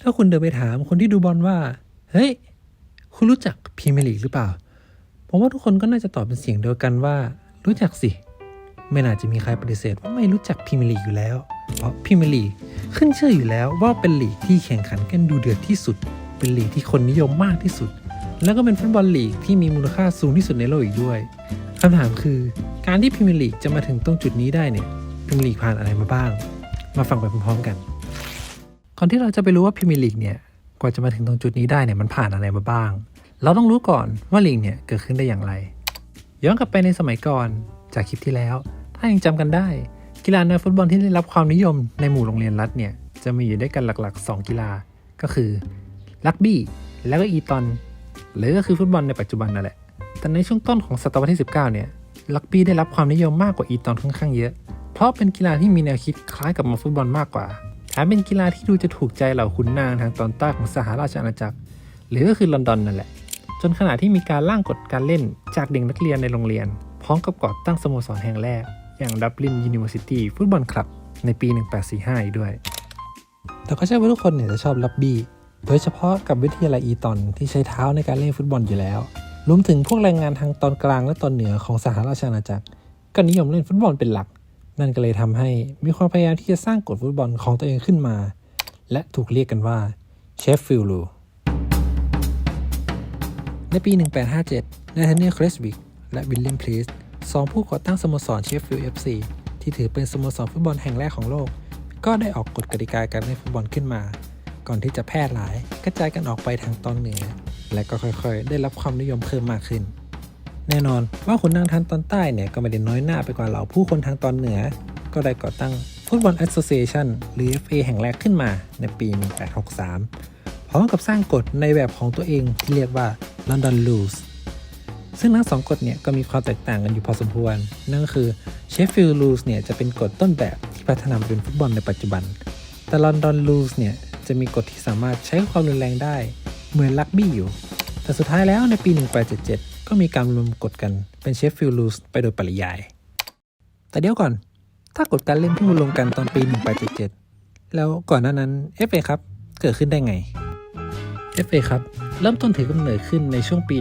ถ้าคุณเดินไปถามคนที่ดูบอลว่า เฮ้ย คุณรู้จักพรีเมียร์ลีกหรือเปล่า ผมว่าทุกคนก็น่าจะตอบเป็นเสียงเดียวกันว่า รู้จักสิ ไม่น่าจะมีใครปฏิเสธว่าไม่รู้จักพรีเมียร์ลีกอยู่แล้ว เพราะพรีเมียร์ลีกขึ้นชื่ออยู่แล้วว่าเป็นลีกที่แข่งขันกันดูเดือดที่สุด เป็นลีกที่คนนิยมมากที่สุด แล้วก็เป็นฟุตบอลลีกที่มีมูลค่าสูงที่สุดในโลกอีกด้วยคำถามคือ การที่พรีเมียร์ลีกจะมาถึงตรงจุดนี้ได้เนี่ยพรีเมียร์ลีกผ่านอะไรมาบ้าง มาฟังไปพร้อมๆกัน ก่อนที่เราจะไปรู้ว่าพรีเมียร์ลีกเนี่ยกว่าจะมาถึงตรงจุดนี้ได้เนี่ยมันผ่านอะไรมาบ้าง เราต้องรู้ก่อนว่าลีกเนี่ยเกิดขึ้นได้อย่างไร ย้อนกลับไปในสมัยก่อนจากคลิปที่แล้ว ถ้ายังจำกันได้ กีฬาในฟุตบอลที่ได้รับความนิยมในหมู่โรงเรียนรัฐเนี่ยจะมีอยู่ด้วยกันหลักๆ 2 กีฬา ก็คือรักบี้แล้วก็อีตอนหรือก็คือฟุตบอลในปัจจุบันนั่นแหละ แต่ในช่วงต้นของศตวรรษที่ 19 เนี่ยรักบี้ได้รับความนิยมมากกว่าอีตอนค่อนข้างเยอะ เพราะเป็นกีฬาที่มีแนวคิดคล้ายกับมาฟุตบอลมากกว่า แถมเป็นกีฬาที่ดูจะถูกใจเหล่าขุนนางทางตอนใต้ของสหราชอาณาจักร หรือก็คือลอนดอนนั่นแหละ จนขณะที่มีการร่างกฎการเล่นจากเด็กนักเรียนในโรงเรียน พร้อมกับก่อตั้งสโมสรแห่งแรก อย่างดับลินยูนิเวอร์ซิตี้ฟุตบอลคลับในปี 1845 อีกด้วย แต่ก็ใช่ว่าทุกคนเนี่ยจะชอบลับบี้โดยเฉพาะกับวิทยาลัยอีตอนที่ใช้เท้าในการเล่นฟุตบอลอยู่แล้ว รวมถึงพวกแรงงานทางตอนกลางและตอนเหนือของสหราชอาณาจักรก็นิยมเล่นฟุตบอลเป็นหลัก นั่นก็เลยทำให้มีความพยายามที่จะสร้างกฎฟุตบอลของตัวเองขึ้นมา และถูกเรียกกันว่าเชฟฟิลด์รูในปี 1857นาธาเนียครสวิกและวิลเลียมพลีสสองผู้ก่อตั้งสโมสรเชฟฟิลด์เอฟซีที่ถือเป็นสโมสรฟุตบอลแห่งแรกของโลก ก็ได้ออกกฎกติกาการเล่นฟุตบอลขึ้นมา ก่อนที่จะแพร่หลายกระจายกันออกไปทางตอนเหนือ และก็ค่อยๆ ได้รับความนิยมเพิ่มมากขึ้น แน่นอนว่าขุนนางทางตอนใต้เนี่ยก็ไม่ได้น้อยหน้าไปกว่าเหล่าผู้คนทางตอนเหนือ ก็ได้ก่อตั้งฟุตบอลแอสโซเ a ชันหรือ FA แห่งแรกขึ้นมาในปี 1863 พร้อมกับสร้างกฎในแบบของตัวเองที่เรียกว่า London Rules ซึ่งทั้งสองกฎเนี่ยก็มีความแตกต่างกันอยู่พอสมควร นั่นก็คือ Sheffield Rules เนี่ยจะเป็นกฎต้นแบบที่พัฒนามาเป็นฟุตบอลในปัจจุบัน แต่ London Rules เนี่ยจะมีกฎที่สามารถใช้ความรุนแรงได้ เหมือนลักบี้อยู่ แต่สุดท้ายแล้วในปี 1877 ก็มีการรวมกฎกันเป็น Sheffield Rules ไปโดยปริยาย แต่เดี๋ยวก่อน ถ้ากฎการเล่นที่มารวมกันตอนปี 1877 แล้วก่อนหน้านั้น FA ครับเกิดขึ้นได้ไง FA ครับเริ่มต้นถือกำเนิดขึ้นในช่วงปี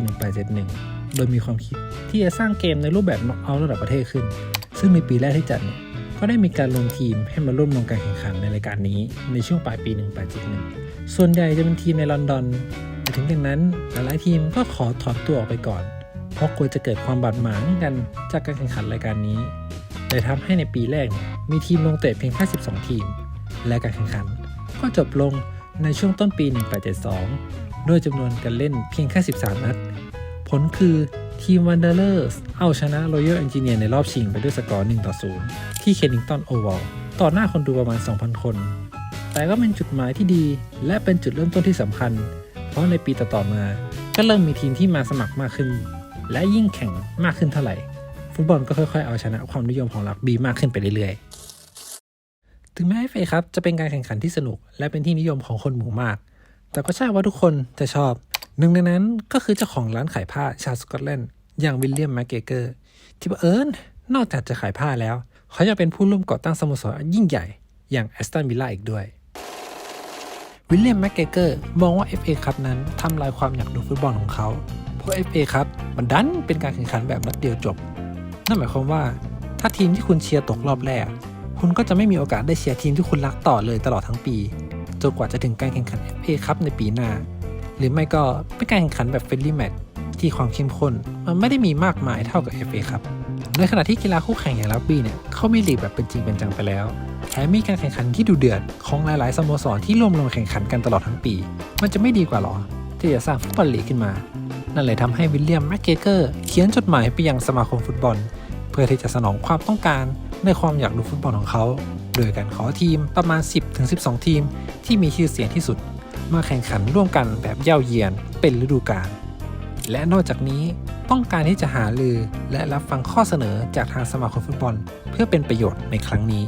1871 โดยมีความคิดที่จะสร้างเกมในรูปแบบนอกเอาท์ระดับประเทศขึ้น ซึ่งในปีแรกที่จัดเนี่ยก็ได้มีการลงทีมให้มาร่วมลงการแข่งขันในรายการนี้ในช่วงปลายปี 1871 ส่วนใหญ่จะเป็นทีมในลอนดอนแต่ถึงอย่างนั้นหลายๆทีมก็ขอถอนตัวออกไปก่อน เพราะกลัวจะเกิดความบาดหมางกันจากการแข่งขันรายการนี้เลยทำให้ในปีแรกมีทีมลงเตะเพียงแค่ 12 ทีม และการแข่งขันก็จบลงในช่วงต้นปี 1872 ด้วยจำนวนการเล่นเพียงแค่ 13 นัด ผลคือทีมวันเดอร์เลอร์สเอาชนะ Royal Engineer ในรอบชิงไปด้วยสกอร์ 1 ต่อ 0 ที่เคนิงตันโอเวลต่อหน้าคนดูประมาณ 2,000 คน แต่ก็เป็นจุดหมายที่ดี และเป็นจุดเริ่มต้นที่สำคัญ เพราะในปีต่อๆมา ก็เริ่มมีทีมที่มาสมัครมากขึ้น และยิ่งแข่งมากขึ้นเท่าไหร่ ฟุตบอลก็ค่อยๆเอาชนะความนิยมของรักบี้มากขึ้นไปเรื่อยๆ ถึงแม้เฟครับจะเป็นการแข่งขันที่สนุก และเป็นที่นิยมของคนหมู่มาก แต่ก็ใช่ว่าทุกคนจะชอบ หนึ่งในนั้นก็คือเจ้าของร้านขายผ้าชาวสกอตแลนด์อย่างวิลเลียมแมกเกเกอร์ที่บังเอิญนอกจากจะขายผ้าแล้ว เขายังเป็นผู้ร่วมก่อตั้งสโมสรยิ่งใหญ่อย่างแอสตันวิลล่าอีกด้วยวิลเลียมแมกเกเกอร์มองว่า FA ครับนั้นทำลายความอยากดูฟุตบอลของเขา พราะ FA ครับมันดันเป็นการแข่งขันแบบนัดเดียวจบ นั่นหมายความว่า ถ้าทีมที่คุณเชียร์ตกรอบแรก คุณก็จะไม่มีโอกาสได้เชียร์ทีมที่คุณรักต่อเลยตลอดทั้งปีจนกว่าจะถึงการแข่งขัน FA ครับในปีหน้า หรือไม่ก็เป็นการแข่งขันแบบเฟรนลี่แมตช์ที่ความเข้มข้นมันไม่ได้มีมากมายเท่ากับ FA ครับในขณะที่กีฬาคู่แข่งอย่างรักบี้เนี่ยเขามีลีกแบบเป็นจริงเป็นจังไปแล้วแถมมีการแข่งขันที่ดูเดือดของหลายๆสโมสรที่ร่วมลงแข่งขันกันตลอดทั้งปี มันจะไม่ดีกว่าหรอที่จะสร้างฟุตบอลลีกขึ้นมา นั่นเลยทำให้วิลเลียมแมกเกเกอร์เขียนจดหมายไปยังสมาคมฟุตบอล เพื่อที่จะสนองความต้องการในความอยากดูฟุตบอลของเขา โดยการขอทีมประมาณ 10-12 ทีม ที่มีชื่อเสียงที่สุด มาแข่งขันร่วมกันแบบเย่าเยียนเป็นฤดูกาลและนอกจากนี้ต้องการที่จะหาลือและรับฟังข้อเสนอจากทางสมาคมฟุตบอล เพื่อเป็นประโยชน์ในครั้งนี้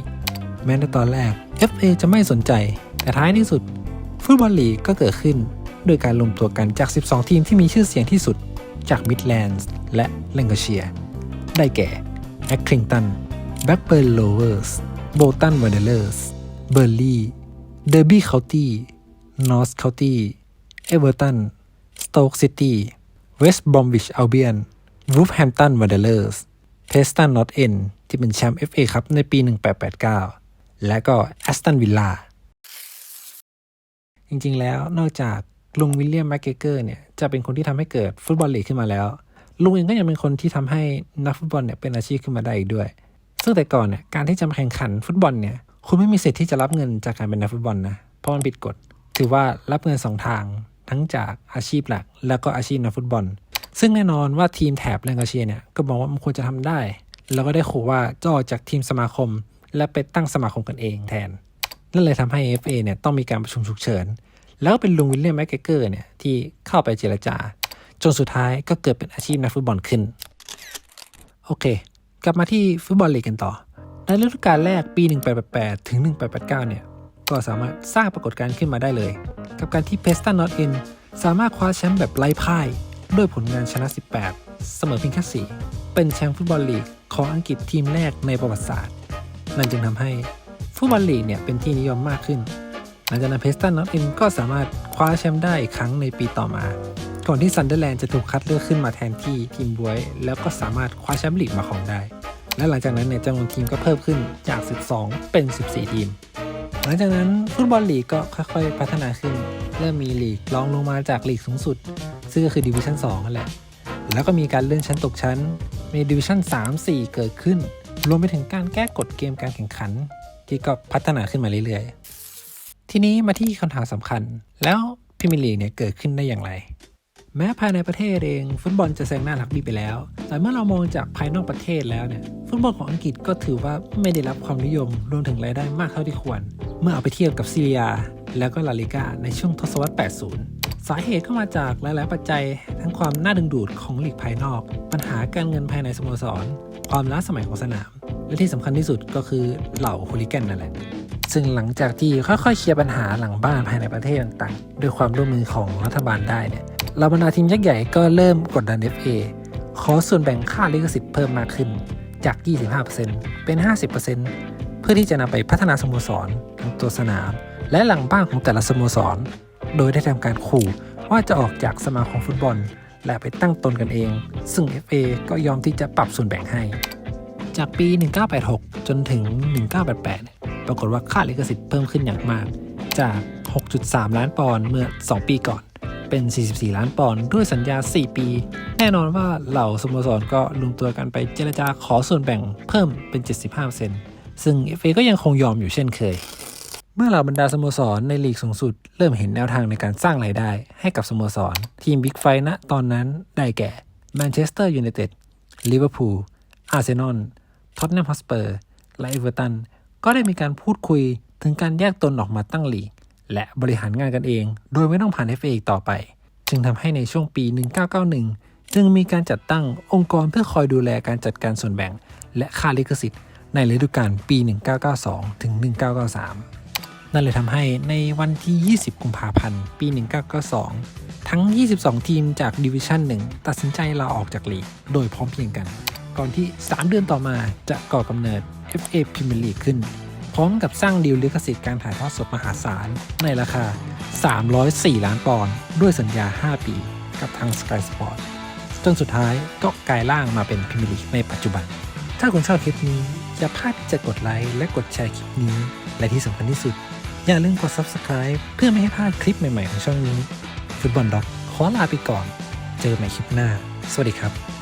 แม้ในตอนแรก FA จะไม่สนใจ แต่ท้ายที่สุด ฟุตบอลลีกก็เกิดขึ้น โดยการรวมตัวกันจาก 12 ทีมที่มีชื่อเสียงที่สุดจากมิดแลนด์และแลงกาเชีย ได้แก่แอคคลิงตันแบ็กเบิร์นโลเวอร์สโบตันวันเดอร์สเบอร์ลีย์เดอร์บี้เคานตี้ North County Everton Stoke City West Bromwich Albion Wolverhampton Wanderers Preston North End ที่เป็นแชมป์ FA ครับในปี 1889 และก็ Aston Villa จริงๆแล้วนอกจาก ลุงวิลเลียมแมคเกเกอร์เนี่ยจะเป็นคนที่ทำให้เกิดฟุตบอลลีกขึ้นมาแล้ว ลุงเองก็ยังเป็นคนที่ทำให้นักฟุตบอลเนี่ยเป็นอาชีพขึ้นมาได้อีกด้วย ซึ่งแต่ก่อนเนี่ยการที่จะมาแข่งขันฟุตบอลเนี่ยคุณไม่มีสิทธิ์ที่จะรับเงินจากการเป็นนักฟุตบอลนะเพราะมันผิดกฎ ถือว่ารับเงินสองทาง ทั้งจากอาชีพหลัก แล้วก็อาชีพนักฟุตบอล ซึ่งแน่นอนว่าทีมแถบแลงกาเชียเนี่ยก็บอกว่ามันควรจะทำได้ แล้วก็ได้ขู่ว่าจะออกจากทีมสมาคม และไปตั้งสมาคมกันเองแทนนั่นเลยทำให้ FA เนี่ยต้องมีการประชุมฉุกเฉิน แล้วเป็นลุงวิลเลียมแมเกเกอร์เนี่ยที่เข้าไปเจรจา จนสุดท้ายก็เกิดเป็นอาชีพนักฟุตบอลขึ้น โอเค กลับมาที่ฟุตบอลลีกกันต่อ ในฤดูกาลแรกปี 1888 ถึง 1889 เนี่ย ก็สามารถสร้างปรากฏการณ์ขึ้นมาได้เลย กับการที่เพสตันนอตเอนสามารถคว้าแชมป์แบบไร้พ่าย ด้วยผลงานชนะ 18 เสมอเพียงแค่4เป็นแชมป์ฟุตบอลลีกของอังกฤษทีมแรกในประวัติศาสตร์ นั่นจึงทำให้ฟุตบอลลีกเนี่ยเป็นที่นิยมมากขึ้น หลังจากนั้นเพสตันนอตเอนก็สามารถคว้าแชมป์ได้อีกครั้งในปีต่อมา ก่อนที่ซันเดอร์แลนด์จะถูกคัดเลือกขึ้นมาแทนที่ทีมบวย แล้วก็สามารถคว้าแชมป์ลีกมาของได้ และหลังจากนั้นเนี่ยจำนวนทีมก็เพิ่มขึ้นจาก 12 เป็น 14 ทีม หลังจากนั้นฟุตบอลลีกก็ค่อยๆ พัฒนาขึ้น เริ่มมีลีกรองลงมาจากลีกสูงสุด ซึ่งก็คือดิวิชั่น2นั่นแหละ แล้วก็มีการเลื่อนชั้นตกชั้น มีดิวิชั่น3 4 เกิดขึ้น รวมไปถึงการแก้กฎเกมการแข่งขัน ที่ก็พัฒนาขึ้นมาเรื่อยๆ ทีนี้มาที่คำถามสำคัญ แล้วพรีเมียร์ลีเนี่ยเกิดขึ้นได้อย่างไร แม้ภายในประเทศเอง ฟุตบอลจะแซงหน้ารักบี้ไปแล้ว แต่เมื่อเรามองจากภายนอกประเทศแล้วเนี่ยฟุตบอลของอังกฤษก็ถือว่าไม่ได้รับความนิยมรวมถึงรายได้มากเท่าที่ควร เมื่อเอาไปเทียบกับซีเรีย แล้วก็ลาลิกาในช่วงทศวรรษ 80 สาเหตุก็มาจากหลาย ๆ ปัจจัย ทั้งความน่าดึงดูดของลีกภายนอก ปัญหาการเงินภายในสโมสร ความล้าสมัยของสนาม และที่สำคัญที่สุดก็คือเหล่าฮูลิแกนนั่นแหละ ซึ่งหลังจากที่ค่อยๆเคลียร์ปัญหาหลังบ้านภายในประเทศต่างๆ ด้วยความร่วมมือของรัฐบาลได้เนี่ยเหล่าบรรดาทีมยักษ์ใหญ่ก็เริ่มกดดัน FA ขอส่วนแบ่งค่าลิขสิทธิ์เพิ่มมากขึ้นจาก 25%เป็น 50%เพื่อที่จะนำไปพัฒนาสโมสรทั้งตัวสนาม และหลังบ้านของแต่ละสโมสร โดยได้ทำการขู่ว่าจะออกจากสมาคมฟุตบอล และไปตั้งตนกันเอง ซึ่ง FA ก็ยอมที่จะปรับส่วนแบ่งให้ จากปี 1986 จนถึง 1988 ปรากฏว่าค่าลิขสิทธิ์เพิ่มขึ้นอย่างมาก จาก 6.3 ล้านปอนด์เมื่อ 2 ปีก่อน เป็น 44 ล้านปอนด์ด้วยสัญญา 4 ปี แน่นอนว่าเหล่าสโมสรก็รวมตัวกันไปเจรจาขอส่วนแบ่งเพิ่มเป็น 75%ซึ่ง FA ก็ยังคงยอมอยู่เช่นเคย เมื่อเหล่าบรรดาสโมสรในลีกสูงสุด เริ่มเห็นแนวทางในการสร้างรายได้ให้กับสโมสร ทีมบิ๊กไฟณตอนนั้นได้แก่แมนเชสเตอร์ยูไนเต็ดลิเวอร์พูลอาร์เซนอลท็อตแนมฮอสเปอร์และเอเวอร์ตัน ก็ได้มีการพูดคุยถึงการแยกตนออกมาตั้งลีก และบริหารงานกันเอง โดยไม่ต้องผ่าน FA อีกต่อไป จึงทำให้ในช่วงปี 1991 จึงมีการจัดตั้งองค์กรเพื่อคอยดูแลการจัดการส่วนแบ่ง และค่าลิขสิทธิ์ในฤดูกาลปี 1992 ถึง 1993 นั่นเลยทำให้ในวันที่ 20 กุมภาพันธ์ ปี 1992 ทั้ง 22 ทีมจากดิวิชั่น 1 ตัดสินใจลาออกจากลีก โดยพร้อมเพรียงกัน ก่อนที่ 3 เดือนต่อมาจะก่อกำเนิด FA Premier League ขึ้น พร้อมกับสร้างดีลลิขสิทธิ์การถ่ายทอดสดมหาศาล ในราคา 304 ล้านปอนด์ด้วยสัญญา 5 ปี กับทาง Sky Sport จนสุดท้ายก็กลายร่างมาเป็นพรีเมียร์ลีกในปัจจุบัน ถ้าคุณชอบคลิปนี้ อย่าพลาดที่จะกดไลค์และกดแชร์คลิปนี้ และที่สำคัญที่สุด อย่าลืมกด Subscribe เพื่อไม่ให้พลาดคลิปใหม่ๆของช่องนี้ ฟุตบอลด็อกขอลาไปก่อน เจอกันใหม่คลิปหน้า สวัสดีครับ